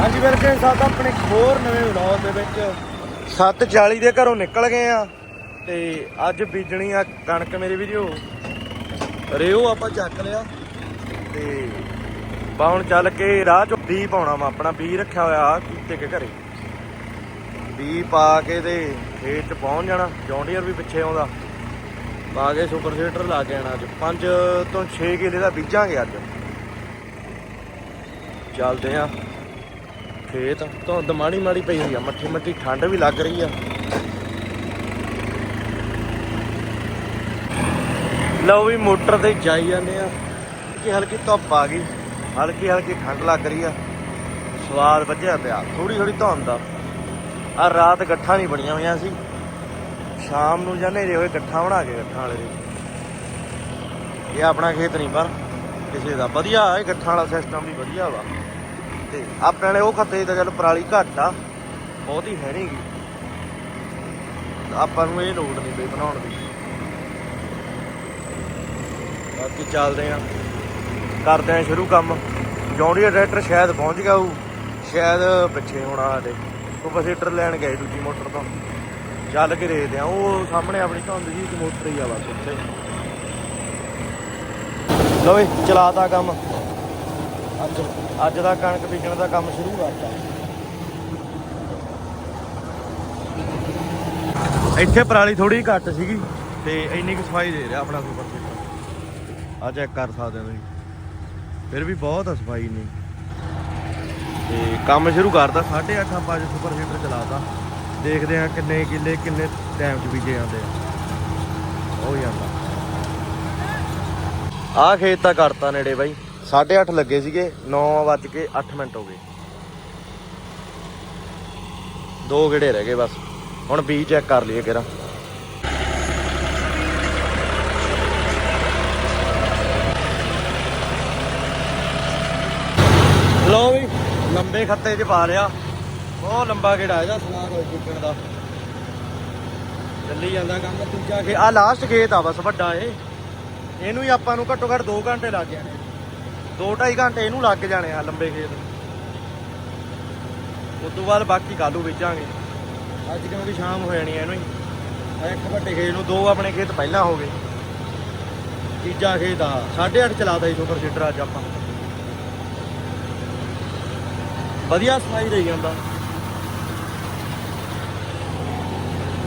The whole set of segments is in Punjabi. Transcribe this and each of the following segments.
ਹਾਂਜੀ ਵੈਲਕਮ ਸਾਹਿਬ ਆਪਣੇ ਹੋਰ ਨਵੇਂ ਵਲੌਗ ਦੇ ਵਿੱਚ? 7:40 ਦੇ ਘਰੋਂ ਨਿਕਲ ਗਏ ਆ ਤੇ ਅੱਜ ਬੀਜਣੀ ਆ ਕਣਕ ਮੇਰੇ ਵੀਡੀਓ ਰਿਓ ਆਪਾਂ ਚੱਕ ਲਿਆ ਤੇ ਬਾ ਹੁਣ ਚੱਲ ਕੇ ਰਾਹ ਚੋਂ ਬੀ ਪਾਉਣਾ ਵਾ, ਆਪਣਾ ਬੀ ਰੱਖਿਆ ਹੋਇਆ ਆ ਕੀਤੇ ਕੇ ਘਰੇ। ਬੀ ਪਾ ਕੇ ਤੇ ਖੇਤ ਚ ਪਹੁੰਚ ਜਾਣਾ, ਜੌਂਡੀਅਰ ਵੀ ਪਿੱਛੇ ਆਉਂਦਾ। ਪਾ ਕੇ ਸੁਪਰ ਸੀਟਰ ਲਾ ਕੇ ਆਣਾ ਅੱਜ। 5 ਤੋਂ 6 ਕਿਲੇ ਦਾ ਬੀਜਾਂਗੇ ਅੱਜ। ਚੱਲਦੇ ਆ। ਖੇਤ ਧੁੰਦ ਮਾੜੀ ਮਾੜੀ ਪਈ ਹੋਈ ਆ, ਮੱਠੀ ਮੱਠੀ ਠੰਡ ਵੀ ਲੱਗ ਰਹੀ ਆ। ਲਓ ਵੀ ਮੋਟਰ ਤੇ ਜਾਈ ਜਾਂਦੇ ਆ। ਕਿ ਹਲਕੀ ਧੁੱਪ ਆ ਗਈ, ਹਲਕੀ ਹਲਕੀ ਠੰਡ ਲੱਗ ਰਹੀ ਆ। ਸਵਾਦ ਵੱਜਿਆ ਪਿਆ ਥੋੜੀ ਥੋੜੀ ਧੁੰਦ ਆ। ਆ ਰਾਤ ਗੱਠਾਂ ਨਹੀਂ ਬਣੀਆਂ ਹੋਈਆਂ ਸੀ। ਸ਼ਾਮ ਨੂੰ ਜਾਂ ਹਨੇਰੇ ਹੋਏ ਗੱਠਾਂ ਬਣਾ ਕੇ ਗੱਠਾਂ ਵਾਲੇ ਦੇ। ਇਹ ਆਪਣਾ ਖੇਤ ਨਹੀਂ ਪਰ ਕਿਸੇ ਦਾ। ਵਧੀਆ, ਇਹ ਗੱਠਾਂ ਵਾਲਾ ਸਿਸਟਮ ਵੀ ਵਧੀਆ ਵਾ। ਤੇ ਆਪਣੇ ਵਾਲੇ ਉਹ ਖੱਤੇ ਤਾਂ ਚੱਲ ਪਰਾਲੀ ਘੱਟ ਆ। ਬਹੁਤੀ ਹੈ ਨਹੀਂਗੀ ਆਪਾਂ ਨੂੰ ਇਹ ਲੋੜ ਨਹੀਂ ਬਈ ਬਣਾਉਣ ਦੀ। ਬਾਕੀ ਚੱਲਦੇ ਆ। ਕਰਦੇ ਆ ਸ਼ੁਰੂ ਕੰਮ। ਜੌਂਡੀਆ ਟਰੈਕਟਰ ਸ਼ਾਇਦ ਪਹੁੰਚ ਗਿਆ ਉਹ ਸ਼ਾਇਦ ਪਿੱਛੇ ਹੋਣਾ ਸਾਡੇ। ਸੁਪਰ ਸੀਟਰ ਲੈਣ ਗਏ ਦੂਜੀ ਮੋਟਰ ਤੋਂ। ਚੱਲ ਕੇ ਦੇਖਦੇ ਆ। ਉਹ ਸਾਹਮਣੇ ਆਪਣੀ ਧੁੰਦ ਜੀ ਮੋਟਰ ਹੀ ਆ ਬਸ ਉੱਥੇ। ਲਓ ਚਲਾਤਾ ਕੰਮ। ਅੱਜ ਅੱਜ ਦਾ ਕਣਕ ਬੀਜਣ ਦਾ ਕੰਮ ਸ਼ੁਰੂ ਕਰਤਾ। ਇੱਥੇ ਪਰਾਲੀ ਥੋੜੀ ਘੱਟ ਸੀਗੀ ਤੇ ਇੰਨੀ ਕੁ ਸਫ਼ਾਈ ਦੇ ਰਿਹਾ ਆਪਣਾ ਸੁਪਰ ਸੀਟਰ। ਆ ਚੈੱਕ ਕਰ ਸਕਦੇ ਹੋ ਤੁਸੀਂ। ਫਿਰ ਵੀ ਬਹੁਤ ਆ ਸਫ਼ਾਈ ਨਹੀਂ ਤੇ ਕੰਮ ਸ਼ੁਰੂ ਕਰਦਾ 8:30 ਆਪਾਂ ਅੱਜ ਸੁਪਰ ਸੀਟਰ ਚਲਾਤਾ। ਦੇਖਦੇ ਆ ਕਿੰਨੇ ਕਿੱਲੇ, ਕਿੰਨੇ ਟਾਈਮ 'ਚ ਬੀਜੇ ਜਾਂਦੇ ਆ। ਹੋ ਜਾਂਦਾ। ਆ ਖੇਤ ਤਾਂ ਕਰਤਾ ਨੇੜੇ ਬਾਈ। 8:30 ਲੱਗੇ ਸੀਗੇ 9 ਵੱਜ ਕੇ 8 ਮਿੰਟ ਹੋ ਗਏ। ਦੋ ਗੇੜੇ ਰਹਿ ਗਏ ਬਸ। ਹੁਣ ਬੀ ਚੈੱਕ ਕਰ ਲਈਏ ਕਿਰਾ ਲੋ ਵੀ, ਲੰਬੇ ਖੱਤੇ 'ਚ ਪਾ ਲਿਆ। ਬਹੁਤ ਲੰਬਾ ਗੇੜਾ ਇਹਦਾ ਸਲਾਹ ਹੋਈ ਚੁੱਕਣ ਦਾ। ਚੱਲੀ ਜਾਂਦਾ ਕੰਮ ਦੂਜਾ ਖੇ ਆ ਲਾਸਟ ਖੇਤ ਆ ਬਸ ਵੱਡਾ ਇਹ। ਇਹਨੂੰ ਹੀ ਆਪਾਂ ਨੂੰ ਘੱਟੋ ਘੱਟ 2 ਘੰਟੇ ਲੱਗ ਜਾਣੇ। 2.5 ਘੰਟੇ ਇਹਨੂੰ ਲੱਗ ਜਾਣੇ ਆ ਲੰਬੇ ਖੇਤ। ਉਸ ਤੋਂ ਬਾਅਦ ਬਾਕੀ ਕਾਲੂ ਵੇਚਾਂਗੇ। ਅੱਜ ਕਿਉਂਕਿ ਸ਼ਾਮ ਹੋ ਜਾਣੀ ਆ ਇਹਨੂੰ ਹੀ। ਇੱਕ ਵੱਡੇ ਖੇਤ ਨੂੰ ਦੋ ਆਪਣੇ ਖੇਤ ਪਹਿਲਾਂ ਹੋ ਗਏ। ਤੀਜਾ ਖੇਤ ਆ 8.5 ਚਲਾਦਾ ਸੀ ਸੁਪਰ ਸੀਟਰ ਅੱਜ ਆਪਾਂ। ਵਧੀਆ ਸਫ਼ਾਈ ਰਹੀ ਜਾਂਦਾ।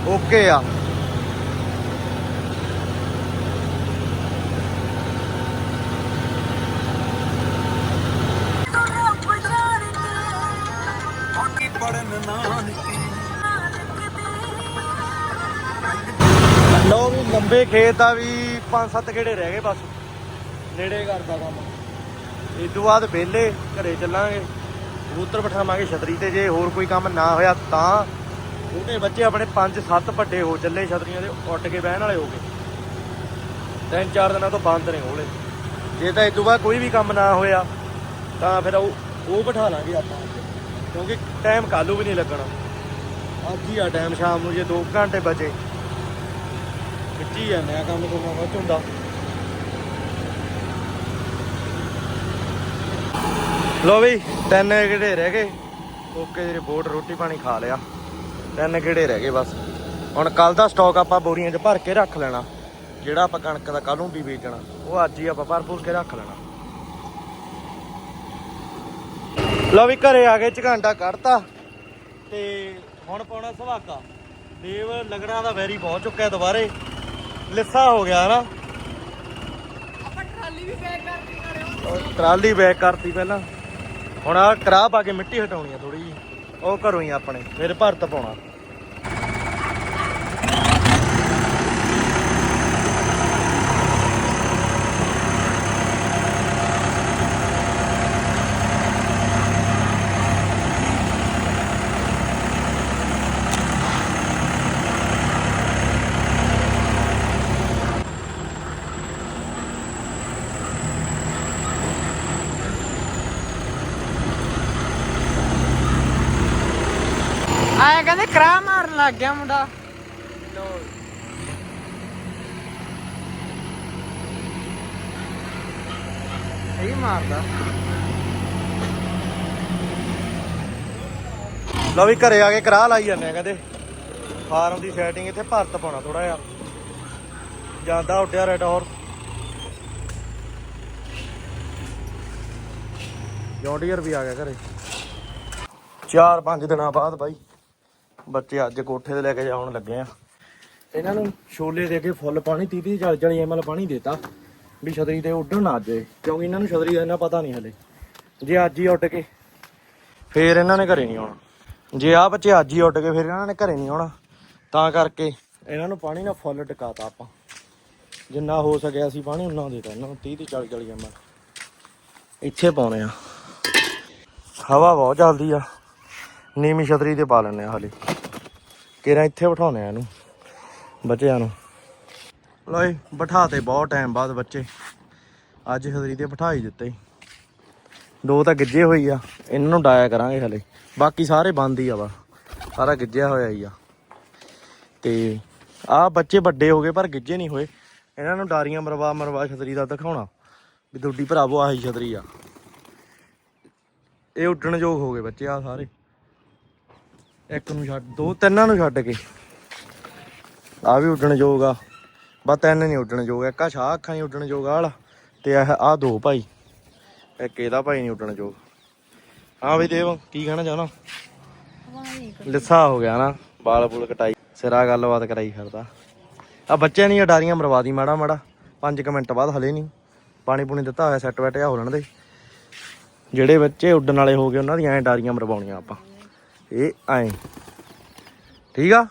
ਓਕੇ ਆ। ਲੋ ਖੇਤ ਦਾ ਵੀ 5-7 ਗੇੜੇ ਰਹਿ ਗਏ ਬਸ। ਨੇੜੇ ਕਰਦਾ ਕੰਮ। ਇਸ ਤੋਂ ਬਾਅਦ ਵਿਹਲੇ ਘਰੇ ਚੱਲਾਂਗੇ। ਕਬੂਤਰ ਬਿਠਾਵਾਂਗੇ ਛਤਰੀ ਤੇ, ਜੇ ਹੋਰ ਕੋਈ ਕੰਮ ਨਾ ਹੋਇਆ ਤਾਂ ਛੋਟੇ ਬੱਚੇ ਆਪਣੇ 5-7 ਵੱਡੇ ਹੋ ਚੱਲੇ ਛਤਰੀਆਂ ਦੇ ਉੱਡ ਕੇ ਬਹਿਣ ਵਾਲੇ ਹੋ ਗਏ। ਤਿੰਨ ਚਾਰ ਦਿਨਾਂ ਤੋਂ ਬੰਦ ਨੇ ਹੋਲੇ। ਜੇ ਤਾਂ ਇਸ ਤੋਂ ਬਾਅਦ ਕੋਈ ਵੀ ਕੰਮ ਨਾ ਹੋਇਆ, ਤਾਂ ਫਿਰ ਉਹ ਉਹ ਬਿਠਾ ਲਾਂਗੇ ਆਪਾਂ। ਕਿਉਂਕਿ ਟਾਈਮ ਕਾਲੂ ਵੀ ਨਹੀਂ ਲੱਗਣਾ। ਅੱਜ ਹੀ ਆ ਟਾਈਮ ਸ਼ਾਮ ਨੂੰ ਜੇ 2 ਘੰਟੇ ਬਚੇ। ਖਿੱਚੀ ਜਾਂਦੇ ਆ ਕੰਮ ਤੋਂ ਮਾ ਹੁੰਦਾ ਲੋ ਵੀ, ਤਿੰਨ ਕਿਹੜੇ ਰਹਿ ਗਏ। ਓਕੇ ਜੀ, ਰਿਪੋਰਟ, ਰੋਟੀ ਪਾਣੀ ਖਾ ਲਿਆ। ਤਿੰਨ ਕਿਹੜੇ ਰਹਿ ਗਏ ਬਸ। ਹੁਣ ਕੱਲ ਦਾ ਸਟਾਕ ਆਪਾਂ ਬੋਰੀਆਂ 'ਚ ਭਰ ਕੇ ਰੱਖ ਲੈਣਾ। ਜਿਹੜਾ ਆਪਾਂ ਕਣਕ ਦਾ ਕੱਲ ਨੂੰ ਵੀ ਵੇਚਣਾ ਉਹ ਅੱਜ ਹੀ ਆਪਾਂ ਭਰ ਭੁਰ ਕੇ ਰੱਖ ਲੈਣਾ। ਲੋ ਵੀ, ਘਰੇ ਆ ਗਏ ਝਕਾਂਡਾ ਕੱਢਤਾ। ਤੇ ਹੁਣ ਪਾਉਣਾ ਸੁਹਾਗਾ। ਦੇਵ ਲਗੜਾ ਦਾ ਵੈਰੀ ਪਹੁੰਚ ਚੁੱਕਿਆ ਦੁਬਾਰੇ। ਲਿੱਸਾ ਹੋ ਗਿਆ ਨਾ। ਆਪਾਂ ਟਰਾਲੀ ਵੀ ਪੈਕ ਕਰਤੀ ਕਰਿਓ ਉਹ ਟਰਾਲੀ ਬੈਕ ਕਰਤੀ ਪਹਿਲਾਂ। ਹੁਣ ਆ ਕਰਾਹ ਪਾ ਕੇ ਮਿੱਟੀ ਹਟਾਉਣੀ ਆ ਥੋੜੀ ਜੀ ਉਹ ਘਰੋਂ ਹੀ ਆਪਣੇ। ਫਿਰ ਭਰਤ ਪਾਉਣਾ ਆਇਆ ਕਹਿੰਦੇ ਕਰਾ ਗਿਆ ਮੁੰਡਾ। ਸਹੀ ਮਾਰਦਾ। ਲਓ ਵੀ ਘਰੇ ਆ ਕੇ ਕਰਾ ਲਾਈ ਜਾਂਦੇ ਆ ਕਹਿੰਦੇ। ਫਾਰਮ ਦੀ ਸੈਟਿੰਗ ਇੱਥੇ ਭਰਤ ਪਾਉਣਾ ਥੋੜਾ ਜਿਹਾ। ਜਾਂਦਾ ਉੱਡਿਆ ਰੈਡ ਹੋਰ ਜੌਂਡੀਅਰ ਵੀ ਆ ਗਿਆ ਘਰੇ। ਚਾਰ ਪੰਜ ਦਿਨਾਂ ਬਾਅਦ ਬਾਈ। ਬੱਚੇ ਅੱਜ ਕੋਠੇ ਤੇ ਲੈ ਕੇ ਜਾਣ ਲੱਗੇ ਆ। ਇਹਨਾਂ ਨੂੰ ਛੋਲੇ ਦੇ ਕੇ ਫੁੱਲ ਪਾਣੀ 30 30 40 40 ਐਮਐਲ ਪਾਣੀ ਦੇਤਾ ਵੀ ਛਤਰੀ ਤੇ ਉੱਡਣ ਨਾ ਜੇ ਕਿਉਂਕਿ ਇਹਨਾਂ ਨੂੰ ਛਤਰੀ ਦਾ ਇੰਨਾ ਪਤਾ ਨਹੀਂ ਹਲੇ। ਜੇ ਅੱਜ ਹੀ ਉੱਡ ਕੇ ਫੇਰ ਇਹਨਾਂ ਨੇ ਘਰੇ ਨਹੀਂ ਆਉਣਾ। ਜੇ ਆ ਬੱਚੇ ਅੱਜ ਹੀ ਉੱਡ ਕੇ ਫਿਰ ਇਹਨਾਂ ਨੇ ਘਰੇ ਨਹੀਂ ਆਉਣਾ। ਤਾਂ ਕਰਕੇ ਇਹਨਾਂ ਨੂੰ ਪਾਣੀ ਨਾਲ ਫੁੱਲ ਟਿਕਾਤਾ ਆਪਾਂ। ਜਿੰਨਾ ਹੋ ਸਕਿਆ ਅਸੀਂ ਪਾਣੀ ਉਨਾ ਦੇਤਾ। ਇਹਨਾਂ ਨੂੰ 30 ਤੇ 40 40 ਐਮਐਲ ਇੱਥੇ ਪਾਉਣੇ ਆ। ਹਵਾ ਬਹੁਤ ਚੱਲਦੀ ਆ। ਨੀਵੀਂ ਛਤਰੀ ਤੇ ਪਾ ਲੈਣੇ ਆ ਹਾਲੇ ਕਿਹੜਾ ਇੱਥੇ ਬਿਠਾਉਣੇ ਆ ਇਹਨੂੰ, ਬੱਚਿਆਂ ਨੂੰ। ਲੋਏ ਬਿਠਾਤੇ ਬਹੁਤ ਟਾਈਮ ਬਾਅਦ ਬੱਚੇ। ਅੱਜ ਛਤਰੀ ਤੇ ਬਿਠਾ ਹੀ ਦਿੱਤੇ। ਦੋ ਤਾਂ ਗਿੱਜੇ ਹੋਈ ਆ, ਇਹਨਾਂ ਨੂੰ ਡਾਇਆ ਕਰਾਂਗੇ ਹਲੇ। ਬਾਕੀ ਸਾਰੇ ਬੰਦ ਹੀ ਆ ਵਾ ਸਾਰਾ ਗਿੱਜਿਆ ਹੋਇਆ ਹੀ ਆ। ਤੇ ਆ ਬੱਚੇ ਵੱਡੇ ਹੋ ਗਏ, ਪਰ ਗਿੱਜੇ ਨਹੀਂ ਹੋਏ। ਇਹਨਾਂ ਨੂੰ ਡਾਰੀਆਂ ਮਰਵਾ ਮਰਵਾ ਛਤਰੀ ਦਾ ਦਿਖਾਉਣਾ, ਵੀ ਤੁਹਾਡੀ ਭਰਾਵੋ ਆਹੀ ਛਤਰੀ ਆ। ਇਹ ਉੱਡਣ ਯੋਗ ਹੋ ਗਏ ਬੱਚੇ ਆ ਸਾਰੇ। ਇੱਕ ਨੂੰ ਛੱਡ ਦੋ ਤਿੰਨਾਂ ਨੂੰ ਛੱਡ ਕੇ। ਆ ਵੀ ਉੱਡਣ ਯੋਗ ਆ। ਬਸ ਤਿੰਨ ਨਹੀਂ ਉੱਡਣ ਯੋਗ ਇੱਕ ਆ ਸ਼ਾਹ ਅੱਖਾਂ ਨਹੀਂ ਉੱਡਣ ਯੋਗ ਆਹ ਵਾਲਾ। ਤੇ ਇਹ ਆ ਦੋ ਭਾਈ। ਇੱਕ ਇਹਦਾ ਭਾਈ ਨਹੀਂ ਉੱਡਣ ਯੋਗ। ਹਾਂ ਵੀ ਦੇਵ ਕੀ ਕਹਿਣਾ ਚਾਹਣਾ ਲਿੱਸਾ ਹੋ ਗਿਆ ਨਾ ਬਾਲ ਬੁਲ ਕਟਾਈ। ਸਿਰਾ ਗੱਲਬਾਤ ਕਰਾਈ ਫਿਰਦਾ। ਆ ਬੱਚਿਆਂ ਦੀਆਂ ਡਾਰੀਆਂ ਮਰਵਾ ਦੀ ਮਾੜਾ ਮਾੜਾ। 5 ਮਿੰਟ ਬਾਅਦ ਹਲੇ ਨਹੀਂ ਪਾਣੀ ਪੂਣੀ ਦਿੱਤਾ ਹੋਇਆ ਸੈੱਟ ਬੈਠ ਹੋ ਲੈਣ ਦੇ। ਜਿਹੜੇ ਬੱਚੇ ਉੱਡਣ ਵਾਲੇ ਹੋ ਗਏ ਉਹਨਾਂ ਦੀਆਂ ਐ ਡਾਰੀਆਂ ਮਰਵਾਉਣੀਆਂ ਆਪਾਂ। ਇਹ ਐ ਠੀਕ ਆ?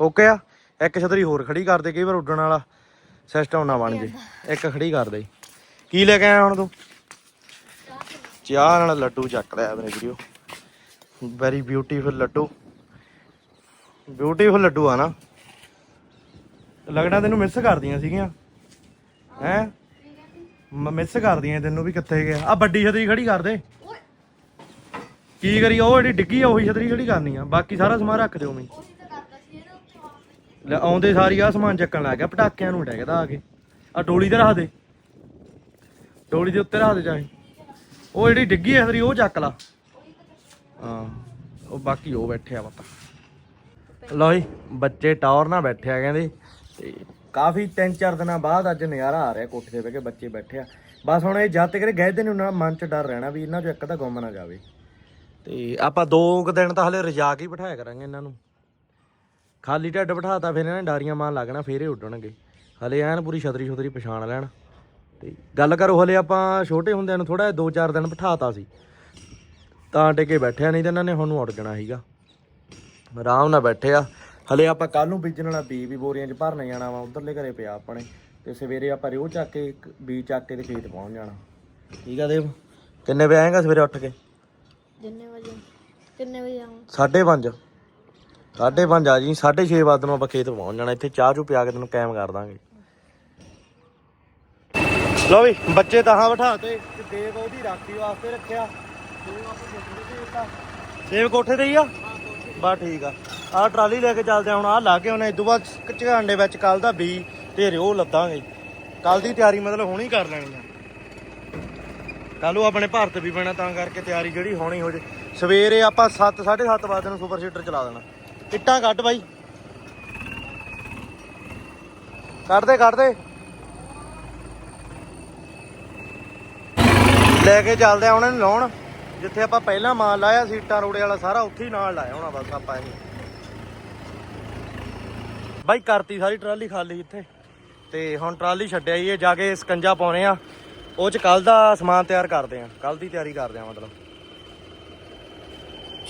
ਓਕੇ ਆ? ਇੱਕ ਛਤਰੀ ਹੋਰ ਖੜੀ ਕਰ ਦੇ ਕਈ ਵਾਰ ਉੱਡਣ ਵਾਲਾ ਸਿਸਟਮ ਨਾ ਬਣ ਜੇ। ਇੱਕ ਖੜੀ ਕਰ ਦੇ। ਕੀ ਲੈ ਕੇ ਆਇਆ ਹੁਣ ਤੂੰ? ਚਾਹ ਨਾਲ ਲੱਡੂ ਚੱਕ ਲਿਆ ਮੇਰੇ ਵੀਡੀਓ ਵੈਰੀ ਬਿਊਟੀਫੁਲ ਲੱਡੂ। ਬਿਊਟੀਫੁਲ ਲੱਡੂ ਆ ਨਾ। ਲੱਗਦਾ ਤੈਨੂੰ ਮਿਸ ਕਰਦੀਆਂ ਸੀਗੀਆਂ। ਹੈ? ਮਿਸ ਕਰਦੀਆਂ ਤੈਨੂੰ ਵੀ ਕਿੱਥੇ ਗਿਆ। ਆ ਵੱਡੀ ਛਤਰੀ ਖੜੀ ਕਰ ਦੇ। ਕੀ ਕਰੀ ਉਹ ਜਿਹੜੀ ਡਿੱਗੀ ਆ, ਉਹੀ ਛਤਰੀ ਖੜੀ ਕਰਨੀ ਆ। ਬਾਕੀ ਸਾਰਾ ਸਮਾਨ ਰੱਖ ਦਿਓ ਮੈਂ ਲੈ, ਆਉਂਦੇ ਸਾਰੀ ਆ ਸਮਾਨ ਚੱਕਣ ਲੱਗ ਗਿਆ, ਪਟਾਕਿਆਂ ਨੂੰ ਡੈਗਦਾ ਆ ਕੇ। ਆ ਡੋਲੀ ਤੇ ਰੱਖ ਦੇ। ਡੋਲੀ ਦੇ ਉੱਤੇ ਰੱਖ ਦੇ ਚਾਹੇ। ਉਹ ਜਿਹੜੀ ਡਿੱਗੀ ਐ ਛਤਰੀ, ਉਹ ਚੱਕ ਲਾ। ਹਾਂ, ਉਹ ਬਾਕੀ ਉਹ ਬੈਠੇ ਆ ਪਤਾ। ਲਓ ਜੀ, ਬੱਚੇ ਟਾਵਰ ਨਾਲ ਬੈਠੇ ਆ ਕਹਿੰਦੇ। ਤੇ ਕਾਫੀ ਤਿੰਨ ਚਾਰ ਦਿਨਾਂ ਬਾਅਦ ਅੱਜ ਨਜ਼ਾਰਾ ਆ ਰਿਹਾ ਕੋਠੇ ਤੇ ਬਹਿ ਕੇ ਬੱਚੇ ਬੈਠੇ ਆ। ਬਸ ਹੁਣ ਇਹ ਜਦ ਤੱਕ ਗਏ ਤੇ ਨਹੀਂ, ਉਹਨਾਂ ਦਾ ਮਨ ਚ ਡਰ ਰਹਿਣਾ ਵੀ ਇਹਨਾਂ ਚੋਂ ਇੱਕ ਤਾਂ ਗੁੰਮ ਨਾ ਜਾਵੇ। ਤੇ ਆਪਾਂ ਦੋ ਕੁ ਦਿਨ ਤਾਂ ਹਲੇ ਰਜਾ ਕੇ ਹੀ ਬਿਠਾਇਆ ਕਰਾਂਗੇ ਇਹਨਾਂ ਨੂੰ। ਖਾਲੀ ਢੱਡ ਬਿਠਾਤਾ, ਫਿਰ ਇਹਨਾਂ ਨੇ ਡਾਰੀਆਂ ਮਾਰ ਲੱਗਣਾ, ਫੇਰ ਇਹ ਉੱਡਣਗੇ। ਹਲੇ ਐਨ ਪੂਰੀ ਛਤਰੀ ਛਤਰੀ ਪਛਾਣ ਲੈਣ। ਤੇ ਗੱਲ ਕਰੋ, ਹਲੇ ਆਪਾਂ ਛੋਟੇ ਹੁੰਦਿਆਂ ਨੂੰ ਥੋੜਾ ਦੋ ਚਾਰ ਦਿਨ ਬਿਠਾਤਾ ਸੀ। ਤਾਂ ਟਿਕੇ ਬੈਠਿਆ ਨਹੀਂ ਤਾਂ ਇਹਨਾਂ ਨੇ ਹੁਣ ਉੱਡ ਜਾਣਾ ਸੀਗਾ। ਆਰਾਮ ਨਾਲ ਬੈਠੇ ਆ। ਹਲੇ ਆਪਾਂ ਕੱਲ ਨੂੰ ਬੀਜਣ ਵਾਲਾ ਬੀ ਵੀ ਬੋਰੀਆਂ 'ਚ ਭਰਨ ਜਾਣਾ ਵਾ, ਉਧਰਲੇ ਘਰੇ ਪਿਆ ਆਪਣੇ। ਤੇ ਸਵੇਰੇ ਆਪਾਂ ਰਿਓ ਚੱਕ ਕੇ, ਇੱਕ ਬੀ ਚੱਕ ਕੇ ਤੇ ਖੇਤ ਪਹੁੰਚ ਜਾਣਾ। ਠੀਕ ਆ ਦੇਵ, ਕਿੰਨੇ ਵਜੇ ਆਏਗਾ ਸਵੇਰੇ ਉੱਠ ਕੇ? ਜਿੰਨੇ ਵਜੇ? ਕਿੰਨੇ ਵਜੇ ਆਉਂ 5:30 5:30 ਆ ਜੀ। 6:30 ਵਜੇ ਨੂੰ ਆਪਾਂ ਖੇਤ ਪਹੁੰਚ ਜਾਣਾ। ਇੱਥੇ ਚਾਹ ਚੂ ਪਿਆ ਕੇ ਤੈਨੂੰ ਕਾਇਮ ਕਰ ਦਾਂਗੇ। ਲੋ ਵੀ, ਬੱਚੇ ਤਾਂ ਹਾਂ ਬਿਠਾ ਤੇ। ਦੇਵ ਉਹਦੀ ਰਾਖੀ ਵਾਸਤੇ ਰੱਖਿਆ। ਦੇਵ ਕੋਠੇ ਤੇ ਹੀ ਆ? ਬਾ ਠੀਕ ਆ। ਆਹ ਟਰਾਲੀ ਲੈ ਕੇ ਚੱਲਦੇ ਹੁਣ। ਆਹ ਲਾ ਕੇ ਉਹਨੇ ਇਦੋਂ ਬਾਅਦ ਝਾਂਡੇ ਵਿੱਚ ਕੱਲ ਦਾ ਬੀ। ਤੇ ਰਿਓ ਲੱਦਾਂਗੇ। ਕੱਲ ਦੀ ਤਿਆਰੀ ਮਤਲਬ ਹੁਣੀ ਕਰ ਲੈਣੀ ਆ। ਕੱਲੂ ਆਪਣੇ ਭਾਰਤ ਵੀ ਪੈਣਾ, ਤਾਂ ਕਰਕੇ ਤਿਆਰੀ ਜਿਹੜੀ ਹੋਣੀ ਹੋ ਜੇ। ਸਵੇਰੇ ਆਪਾਂ 7 7:30 ਵਜੇ ਨੂੰ ਸੁਪਰ ਸੀਟਰ ਚਲਾ ਦੇਣਾ। ਇੱਟਾਂ ਕੱਢ ਬਾਈ। ਕੱਢ ਦੇ ਕੱਢ ਦੇ। ਲੈ ਕੇ ਚੱਲਦੇ ਆ ਉਹਨਾਂ ਨੂੰ ਲਾਉਣ। ਜਿੱਥੇ ਆਪਾਂ ਪਹਿਲਾਂ ਮਾਲ ਲਾਇਆ ਸੀਟਾਂ ਰੋੜੇ ਵਾਲਾ ਸਾਰਾ, ਉੱਥੇ ਹੀ ਨਾਲ ਲਾਇਆ ਹੋਣਾ ਬਸ ਆਪਾਂ ਇਹ। ਬਾਈ ਕਰਤੀ ਸਾਰੀ ਟਰਾਲੀ ਖਾਲੀ ਇੱਥੇ। ਤੇ ਹੁਣ ਟਰਾਲੀ ਛੱਡਿਆ ਹੀ ਇਹ ਜਾ ਕੇ ਸਕੰਜਾ ਪਾਉਣੇ ਆ। ਉਹ ਚ ਕੱਲ ਦਾ ਸਮਾਨ ਤਿਆਰ ਕਰਦੇ ਆ। ਕੱਲ ਦੀ ਤਿਆਰੀ ਕਰਦੇ ਆ ਮਤਲਬ।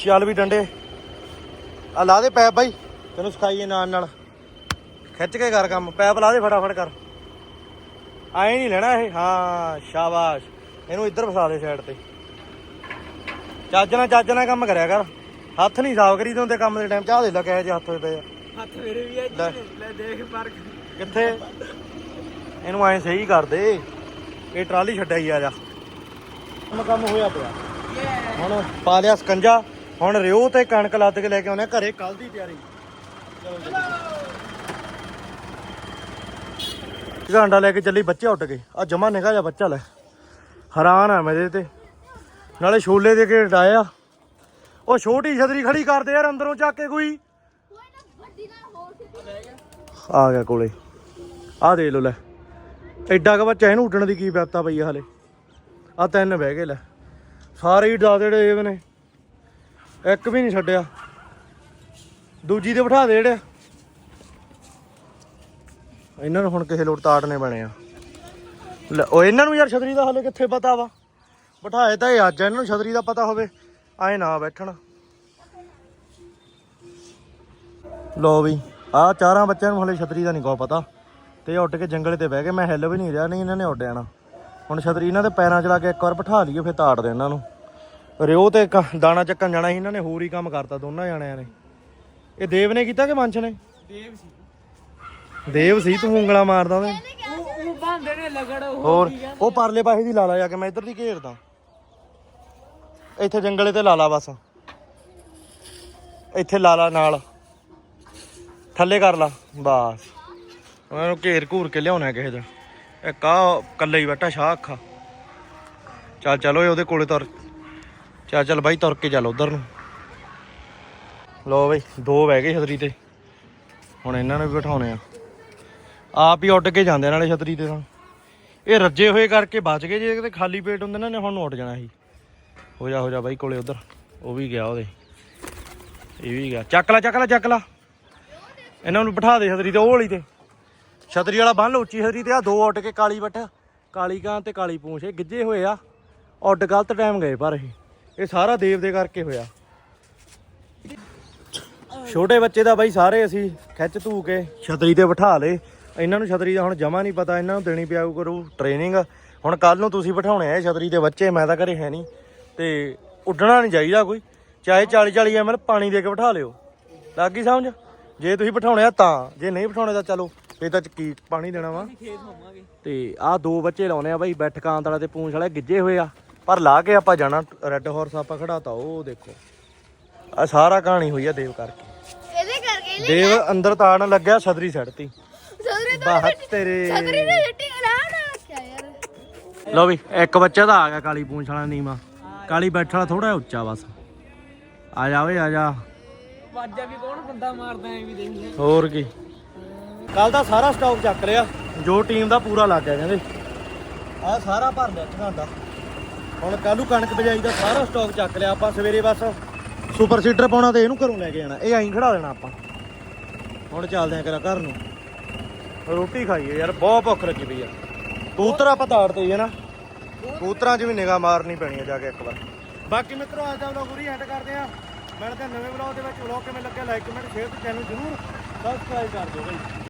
ਚੱਲ ਵੀ ਡੰਡੇ। ਆ ਲਾ ਦੇ ਪੈਪ ਬਾਈ। ਤੈਨੂੰ ਸਿਖਾਈਏ ਨਾਲ ਨਾਲ। ਖਿੱਚ ਕੇ ਕਰ ਕੰਮ। ਪੈਪ ਲਾ ਦੇ ਫਟਾਫਟ ਕਰ। ਆਏ ਨਹੀਂ ਲੈਣਾ ਇਹ। ਹਾਂ ਸ਼ਾਬਾਸ਼। ਇਹਨੂੰ ਇੱਧਰ ਫਸਾ ਦੇ ਸਾਈਡ ਤੇ। ਚੱਜ ਨਾਲ ਚੱਜ ਨਾਲ ਕੰਮ ਕਰਿਆ ਕਰ। ਹੱਥ ਨਹੀਂ ਸਾਫ਼ ਕਰੀ ਹੁੰਦੇ ਕੰਮ ਦੇ ਟਾਈਮ ਚਾਹ ਦੇ ਲੈ ਕਹੇ ਜੇ ਹੱਥ ਹੋਏ ਪਏ ਆ। ਹੱਥ ਮੇਰੇ ਵੀ ਲੈ। ਲੈ ਦੇਖ ਪਰ ਕਿੱਥੇ? ਇਹਨੂੰ ਐ ਸਹੀ ਕਰ ਦੇ। ਇਹ ਟਰਾਲੀ ਛੱਡਿਆ ਹੀ ਆ ਜਾ। ਕੰਮ ਕੰਮ ਹੋਇਆ ਪਿਆ। ਹੁਣ ਪਾ ਲਿਆ ਸਕੰਜਾ ਹੁਣ ਰਿਓ ਤੇ ਕਣਕ ਲੱਦ ਕੇ ਲੈ ਕੇ ਆਉਣੇ ਘਰੇ ਕੱਲ ਦੀ ਤਿਆਰੀ। ਚਲੋ ਜੀ ਗਾਂਡਾ ਲੈ ਕੇ ਚੱਲੀ ਬੱਚੇ ਉੱਡ ਗਏ ਆ ਜਮਾ ਨਿਕਾ ਜਾ ਬੱਚਾ ਲੈ। ਹੈਰਾਨ ਆ ਮੇਰੇ ਤੇ। ਨਾਲੇ ਛੋਲੇ ਦੇ ਕੇ ਡਾਇਆ ਉਹ ਛੋਟੀ ਛਤਰੀ ਖੜੀ ਕਰਦੇ ਯਾਰ ਅੰਦਰੋਂ ਚੱਕ ਕੇ ਕੋਈ। ਆ ਗਿਆ ਕੋਲੇ। ਆ ਦੇ ਲੋ ਲੈ। ਐਡਾ ਕ ਬੱਚਾ ਇਹਨੂੰ ਉੱਡਣ ਦੀ ਕੀ ਵਿਆਪਤਾ ਪਈ ਆ ਹਲੇ। ਆ ਤਿੰਨ ਬਹਿ ਗਏ ਲੈ। ਸਾਰੇ ਹੀ ਡਾਦੜੇ ਇਹ ਨੇ ਇੱਕ ਵੀ ਨਹੀਂ ਛੱਡਿਆ। ਦੂਜੀ ਤੇ ਬਿਠਾ ਦੇ ਜਿਹੜੇ। ਇਹਨਾਂ ਨੂੰ ਹੁਣ ਕਿਸੇ ਲੋਟ ਤਾੜਨੇ ਬਣੇ ਆ। ਲੈ ਉਹ ਇਹਨਾਂ ਨੂੰ ਯਾਰ ਛਤਰੀ ਦਾ ਹਲੇ ਕਿੱਥੇ ਪਤਾ ਵਾ? ਬਿਠਾਏ ਤਾਂ ਇਹ ਅੱਜ ਆ, ਇਹਨਾਂ ਨੂੰ ਛਤਰੀ ਦਾ ਪਤਾ ਹੋਵੇ। ਆਏ ਨਾ ਬੈਠਣ। ਲੋ ਵੀ ਆ ਚਾਰਾਂ ਬੱਚਿਆਂ ਨੂੰ ਹਲੇ ਛਤਰੀ ਦਾ ਨਹੀਂ ਕੋ ਪਤਾ। ਤੇ ਉੱਡ ਕੇ ਜੰਗਲੇ ਤੇ ਬਹਿ ਗਏ। ਮੈਂ ਹਿੱਲ ਵੀ ਨਹੀਂ ਰਿਹਾ ਨਹੀਂ ਇਹਨਾਂ ਨੇ ਉੱਡ ਜਾਣਾ। ਹੁਣ ਛਤਰੀ ਇਹਨਾਂ ਦੇ ਪੈਰਾਂ 'ਚ ਲਾ ਕੇ ਇੱਕ ਵਾਰ ਬਿਠਾ ਲਈਏ ਫਿਰ ਤਾੜ ਦੇ ਇਹਨਾਂ ਨੂੰ। ਰਿਓ ਤੇ ਦਾਣਾ ਚੱਕਣ ਜਾਣਾ ਸੀ ਇਹਨਾਂ ਨੇ ਹੋਰ ਹੀ ਕੰਮ ਕਰਤਾ ਦੋਨਾਂ ਜਾਣਿਆਂ ਨੇ। ਇਹ ਦੇਵ ਨੇ ਕੀਤਾ ਕਿ ਮੰਚ ਨੇ? ਦੇਵ ਸੀ। ਦੇਵ ਸੀ ਤੂੰ ਉਂਗਲਾ ਮਾਰਦਾ ਉਹਦੇ ਉਹ ਉਹ ਬੰਦੇ ਨੇ ਲਗੜ ਉਹ ਹੋਰ ਉਹ ਪਰਲੇ ਪਾਸੇ ਦੀ ਲਾ ਲਾ ਜਾ ਕੇ ਮੈਂ ਇੱਧਰ ਦੀ ਘੇਰਦਾ। ਇੱਥੇ ਜੰਗਲੇ ਤੇ ਲਾ ਲਾ ਬਸ। ਇੱਥੇ ਲਾ ਲਾ ਨਾਲ। ਥੱਲੇ ਕਰ ਲਾ। ਬਸ। ਉਹਨਾਂ ਨੂੰ ਘੇਰ ਘੂਰ ਕੇ ਲਿਆਉਣਾ ਕਿਸੇ ਦਾ ਇਹ ਆ ਕੱਲੇ ਹੀ ਬੈਠਾ ਸ਼ਾਹ ਅੱਖਾ। ਚੱਲ ਚੱਲ ਓਏ ਉਹਦੇ ਕੋਲੇ ਤੁਰ। ਚੱਲ ਚੱਲ ਬਾਈ ਤੁਰ ਕੇ ਚੱਲ ਉਧਰ ਨੂੰ। ਲੋ ਬਈ, ਦੋ ਬਹਿ ਗਏ ਛਤਰੀ ਤੇ। ਹੁਣ ਇਹਨਾਂ ਨੂੰ ਵੀ ਬਿਠਾਉਣੇ ਆ। ਆਪ ਹੀ ਉੱਡ ਕੇ ਜਾਂਦੇ ਨਾਲੇ ਛਤਰੀ ਤੇ ਤਾਂ ਇਹ ਰੱਜੇ ਹੋਏ ਕਰਕੇ ਬਚ ਗਏ। ਜੇ ਕਿਤੇ ਖਾਲੀ ਪੇਟ ਹੁੰਦੇ ਨਾ ਨੇ ਹੁਣ ਉੱਡ ਜਾਣਾ ਸੀ। ਹੋ ਜਾ ਹੋ ਜਾ ਬਾਈ ਕੋਲੇ ਉਧਰ। ਉਹ ਵੀ ਗਿਆ ਉਹਦੇ। ਇਹ ਵੀ ਗਿਆ। ਚੱਕ ਲੈ ਚੱਕ ਲੈ ਚੱਕ ਲੈ। ਇਹਨਾਂ ਨੂੰ ਬਿਠਾ ਦੇ ਛਤਰੀ ਤੇ, ਉਹ ਵਾਲੀ ਤੇ। ਛਤਰੀ ਵਾਲਾ ਬੰਨ ਲਓ, ਉੱਚੀ ਛਤਰੀ ਤੇ ਆ, ਦੋ ਉੱਡ ਕੇ ਕਾਲੀ ਬੱਠ, ਕਾਲੀ ਕਾਂ ਤੇ ਕਾਲੀ ਪੂੰਛ, ਇਹ ਗਿੱਜੇ ਹੋਏ ਆ। ਉੱਡ ਗਲਤ ਟਾਈਮ ਗਏ ਪਰ ਇਹ। ਇਹ ਸਾਰਾ ਦੇਵ ਦੇ ਕਰਕੇ ਹੋਇਆ। ਛੋਟੇ ਬੱਚੇ ਦਾ ਬਾਈ ਸਾਰੇ ਅਸੀਂ ਖਿੱਚ ਧੂ ਕੇ ਛਤਰੀ ਤੇ ਬਿਠਾ ਲੇ ਇਹਨਾਂ ਨੂੰ ਛਤਰੀ ਦਾ ਹੁਣ ਜਮਾ ਨਹੀਂ ਪਤਾ, ਇਹਨਾਂ ਨੂੰ ਦੇਣੀ ਪਿਆ ਕਰੂ ਟ੍ਰੇਨਿੰਗ ਹੁਣ ਕੱਲ ਨੂੰ ਤੁਸੀਂ ਬਿਠਾਉਣੇ ਆ ਛਤਰੀ ਦੇ ਬੱਚੇ, ਮੈਂ ਤਾਂ ਘਰੇ ਹੈ ਨਹੀਂ। ਤੇ ਉੱਡਣਾ ਨਹੀਂ ਚਾਹੀਦਾ ਕੋਈ। ਚਾਹੇ 40 40 ਐਮਐਲ ਪਾਣੀ ਦੇ ਕੇ ਬਿਠਾ ਲਿਓ। ਲੱਗ ਗਈ ਸਮਝ? ਜੇ ਤੁਸੀਂ ਬਿਠਾਉਣੇ ਆ ਤਾਂ, ਜੇ ਨਹੀਂ ਬਿਠਾਉਣੇ ਤਾਂ ਚਲੋ। ਇਹ ਤਾਂ ਚ ਕੀ ਪਾਣੀ ਦੇਣਾ ਵਾ? ਖੇਤ ਹੋਵਾਂਗੇ। ਤੇ ਆਹ ਦੋ ਬੱਚੇ ਲਾਉਣੇ ਆ ਬਾਈ ਬੈਠ ਕਾਂਤ ਵਾਲਾ ਤੇ ਪੂੰਛ ਵਾਲਾ ਗਿੱਜੇ ਹੋਏ ਆ। ਪਰ ਲਾ ਕੇ ਆਪਾਂ ਜਾਣਾ ਰੈੱਡ ਹਾਰਸ ਆਪਾਂ ਖੜਾਤਾ ਉਹ ਦੇਖੋ। ਆ ਸਾਰਾ ਕਹਾਣੀ ਹੋਈ ਆ ਦੇਵ ਕਰਕੇ। ਇਹਦੇ ਕਰਕੇ ਦੇਵ ਅੰਦਰ ਤਾੜਨ ਲੱਗਿਆ ਛਤਰੀ ਸੜਤੀ ਸਦਰੇ ਬਾਹਰ ਤੇਰੇ ਸਦਰੀ ਨੇ ਜੱਟੀ ਰਾਹ ਨਾ ਰੱਖਿਆ ਯਾਰ। ਲਓ ਵੀ ਇੱਕ ਬੱਚਾ ਤਾਂ ਆ ਗਿਆ ਕਾਲੀ ਪੂੰਛ ਵਾਲਾ ਨੀਮਾ। ਕਾਲੀ ਬੈਠ ਵਾਲਾ ਥੋੜਾ ਉੱਚਾ ਬਸ। ਆ ਜਾ ਓਏ ਆ ਜਾ। ਵਾਜਾ ਵੀ ਕੌਣ ਬੰਦਾ ਮਾਰਦਾ ਐ ਵੀ ਦੇਖ ਲੈ। ਹੋਰ ਕੀ? ਕੱਲ ਦਾ ਸਾਰਾ ਸਟਾਕ ਚੱਕ ਲਿਆ। ਜੋ ਟੀਮ ਦਾ ਪੂਰਾ ਲੱਗ ਗਿਆ ਕਹਿੰਦੇ। ਆ ਸਾਰਾ ਭਰ ਲਿਆ ਝਾਂਡਾ ਹੁਣ ਕੱਲੂ ਕਣਕ ਬਜਾਈ ਦਾ ਸਾਰਾ ਸਟਾਕ ਚੱਕ ਲਿਆ ਆਪਾਂ ਸਵੇਰੇ ਬਸ ਸੁਪਰ ਸੀਡਰ ਪਾਉਣਾ ਤੇ ਇਹਨੂੰ ਘਰੋਂ ਲੈ ਕੇ ਜਾਣਾ ਇਹ ਐਂ ਖੜਾ ਦੇਣਾ ਆਪਾਂ। ਹੁਣ ਚੱਲਦੇ ਆਂ ਕਰਾ ਘਰ ਨੂੰ। ਰੋਟੀ ਖਾਈਏ ਯਾਰ ਬਹੁਤ ਭੁੱਖ ਲੱਗੀ ਪਈ ਆ। ਕਬੂਤਰ ਆਪਾਂ ਤਾੜਦੇ ਹੀ ਨਾ। ਕਬੂਤਰਾਂ 'ਚ ਵੀ ਨਿਗਾਹ ਮਾਰਨੀ ਪੈਣੀ ਆ ਜਾ ਕੇ ਇੱਕ ਵਾਰ। ਬਾਕੀ ਮਿੱਤਰੋ ਅੱਜ ਦਾ ਵਲੌਗ ਪੂਰੀ ਐਂਡ ਕਰਦੇ ਆ। ਮਿਲਦੇ ਨਵੇਂ ਵਲੌਗ ਦੇ ਵਿੱਚ। ਵਲੌਗ ਕਿਵੇਂ ਲੱਗਿਆ ਲਾਈਕ ਕਮੈਂਟ ਸ਼ੇਅਰ ਤੇ ਚੈਨਲ ਜ਼ਰੂਰ ਸਬਸਕ੍ਰਾਈਬ ਕਰ ਦਿਓ ਬਈ।